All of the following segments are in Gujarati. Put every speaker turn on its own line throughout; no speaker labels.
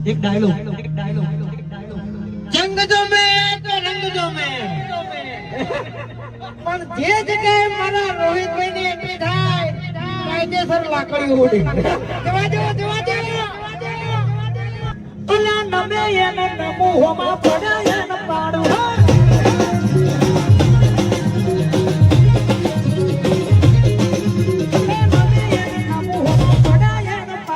એક ડાયલોગ
જંગ જો મે તો રંગ જો મે પણ જે જગ્યાએ મારા રોહિતભાઈ ની એન્ટ્રી થાય, કાયદેસર લાકડી ઉડી. જવા દો જવા દો
પેલા નમે એને નમો હોમાં પડ્યા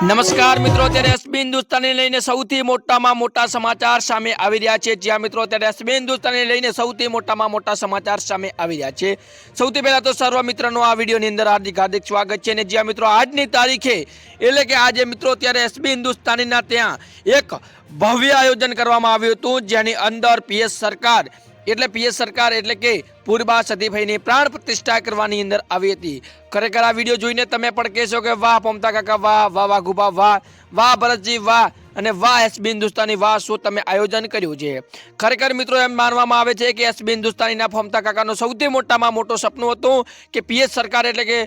નમસ્કાર મિત્રો, અત્યારે એસબી હિન્દુસ્તાનને લઈને સૌથી મોટામાં મોટા સમાચાર સામે આવી રહ્યા છે. જ્યાં મિત્રો, અત્યારે એસબી હિન્દુસ્તાનને લઈને સૌથી મોટામાં મોટા સમાચાર સામે આવી રહ્યા છે. સૌથી પહેલા તો સર્વ મિત્રનો આ વિડીયોની અંદર હાર્દિક હાર્દિક સ્વાગત છે અને જ્યાં મિત્રો, આજની તારીખે, એટલે કે આજે મિત્રો, અત્યારે એસબી હિન્દુસ્તાનીના ત્યાં એક ભવ્ય આયોજન કરવામાં આવ્યું હતું, જેની અંદર પીએસ સરકાર એટલે પીએસ સરકાર એટલે કે પૂર્વા સતીભાઈની પ્રાણ પ્રતિષ્ઠા કરવાની અંદર આવી હતી. ખરેખર આ વીડિયો જોઈને તમે પણ કહેશો કે વાહ પમતા કાકા વાહ વાહ વાહ, ગુબા વાહ વાહ, ભરતજી વાહ અને વાહ એસબી હિન્દુસ્તાની વાહ, શું તમે આયોજન કર્યું છે? ખરેખર મિત્રો, એમ માનવામાં આવે છે કે એસબી હિન્દુસ્તાનીના ફમતા કાકાનું સૌથી મોટામાં મોટું સપનું હતું કે પીએસ સરકાર એટલે કે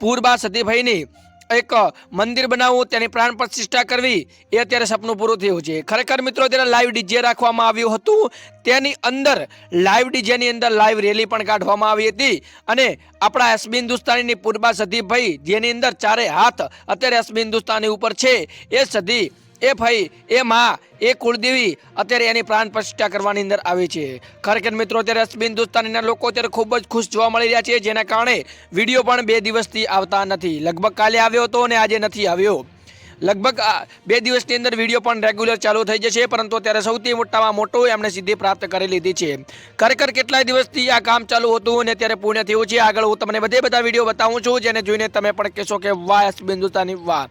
પૂર્વા સતીભાઈની એક મંદિર બનાવવું, તેની પ્રાણ પ્રતિષ્ઠા કરવી, એ અત્યારે સપનું પૂરું થયું છે. ખરેખર મિત્રો, ત્યારે લાઈવ ડીજે રાખવામાં આવ્યું હતું. તેની અંદર લાઈવ ડીજેની અંદર લાઈવ રેલી પણ કાઢવામાં આવી હતી. અને આપણા એસબી હિન્દુસ્તાનીની પૂર્વા સધીભાઈ જેની અંદર ચારે હાથ અત્યારે એસબી હિન્દુસ્તાની ઉપર છે, એ સદી એ ભાઈ, એ માં, એ કુળદેવી અત્યારે એની પ્રાણ પ્રતિષ્ઠા કરવાની અંદર આવી છે. ખરેખર મિત્રો, અત્યારે એસબી હિન્દુસ્તાનીના લોકો અત્યારે ખૂબ જ ખુશ જોવા મળી રહ્યા છે, જેના કારણે વીડિયો પણ બે દિવસથી આવતા નથી. લગભગ કાલે આવ્યો હતો અને આજે નથી આવ્યો. લગભગ બે દિવસની અંદર વીડિયો પણ રેગ્યુલર ચાલુ થઈ જશે, પરંતુ અત્યારે સૌથી મોટામાં મોટો એમણે સિદ્ધિ પ્રાપ્ત કરી લીધી છે. ખરેખર કેટલાય દિવસથી આ કામ ચાલુ હતું અને અત્યારે પૂર્ણ થયું છે. આગળ હું તમને બધે બધા વીડિયો બતાવું છું, જેને જોઈને તમે પણ કહેશો કે વાહ હિન્દુસ્તાની વાહ.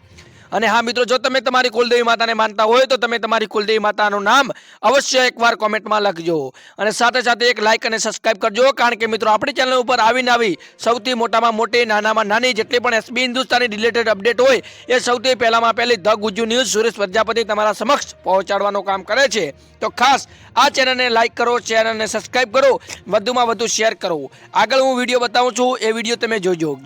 અને હા મિત્રો, જો તમે તમારી કુલદેવી માતાને માનતા હોય તો તમે તમારી કુલદેવી માતાનું નામ અવશ્ય એકવાર કોમેન્ટમાં લખજો. અને સાથે સાથે એક લાઇક અને સબસ્ક્રાઇબ કરજો, કારણ કે મિત્રો આપણી ચેનલ ઉપર આવીને આવી સૌથી મોટામાં મોટી, નાનામાં નાની જેટલી પણ એસબી હિન્દુસ્તાની રિલેટેડ અપડેટ હોય, એ સૌથી પહેલામાં પહેલી ધ ગુજુ ન્યૂઝ સુરેશ પ્રજાપતિ તમારા સમક્ષ પહોંચાડવાનું કામ કરે છે. તો ખાસ આ ચેનલને લાઇક કરો ચેનલને સબસ્ક્રાઇબ કરો, વધુમાં વધુ શેર કરો. આગળ હું વીડિયો બતાવું છું, એ વીડિયો તમે જોજો.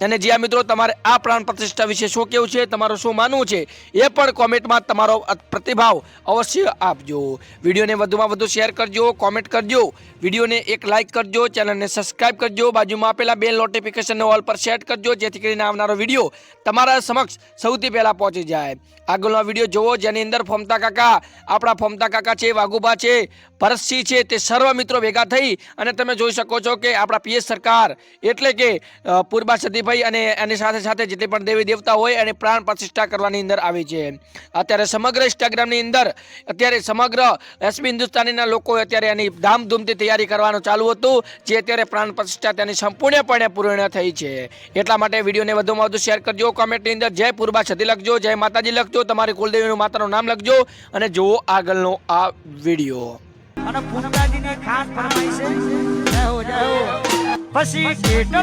અને જ્યાં મિત્રો, તમારે આ પ્રાણ પ્રતિષ્ઠા વિશે શું કેવું છે? તમારું શું માનવું છે એ પણ કોમેન્ટમાં તમારો પ્રતિભાવ અવશ્ય આપજો. વિડીયોને વધુમાં વધુ શેર કરજો, કોમેન્ટ કરજો, વિડીયોને એક લાઇક કરજો, ચેનલને સબસ્ક્રાઇબ કરજો, બાજુમાં આપેલા બે નોટિફિકેશનને ઓલ પર સેટ કરજો, જેથી કરીને આવનારો વીડિયો તમારા સમક્ષ સૌથી પહેલાં પહોંચી જાય. આગળનો વીડિયો જોવો, જેની અંદર ફોમતા કાકા, આપણા ફોમતા કાકા છે, વાઘુભા છે ભરતસિંહ છે તે સર્વ મિત્રો ભેગા થઈ અને તમે જોઈ શકો છો કે આપણા પીએસ સરકાર એટલે કે પૂર્વા સતીભાઈ અને એની સાથે સાથે જેટલી પણ દેવી દેવતા હોય એને પ્રાણ પ્રતિષ્ઠા કરવાની અંદર આવી છે. અત્યારે સમગ્ર ઇન્સ્ટાગ્રામની અંદર અત્યારે સમગ્ર એસબી હિન્દુસ્તાનીના લોકો અત્યારે એની ધામધૂમથી તૈયારી કરવાનું ચાલુ હતું, જે અત્યારે પ્રાણ પ્રતિષ્ઠા તેની સંપૂર્ણપણે પૂર્ણ થઈ છે. એટલા માટે વિડીયોને વધુમાં વધુ શેર કરજો, કોમેન્ટની અંદર જય પૂર્વા સતી લખજો, જય માતાજી લખજો, તમારી કુલદેવીનું માતાનું નામ લખજો અને જુઓ આગળનો આ વીડિયો.
અને પૂનમદાજીને ખાસ ફરમાઈ છે. પછી કેટલો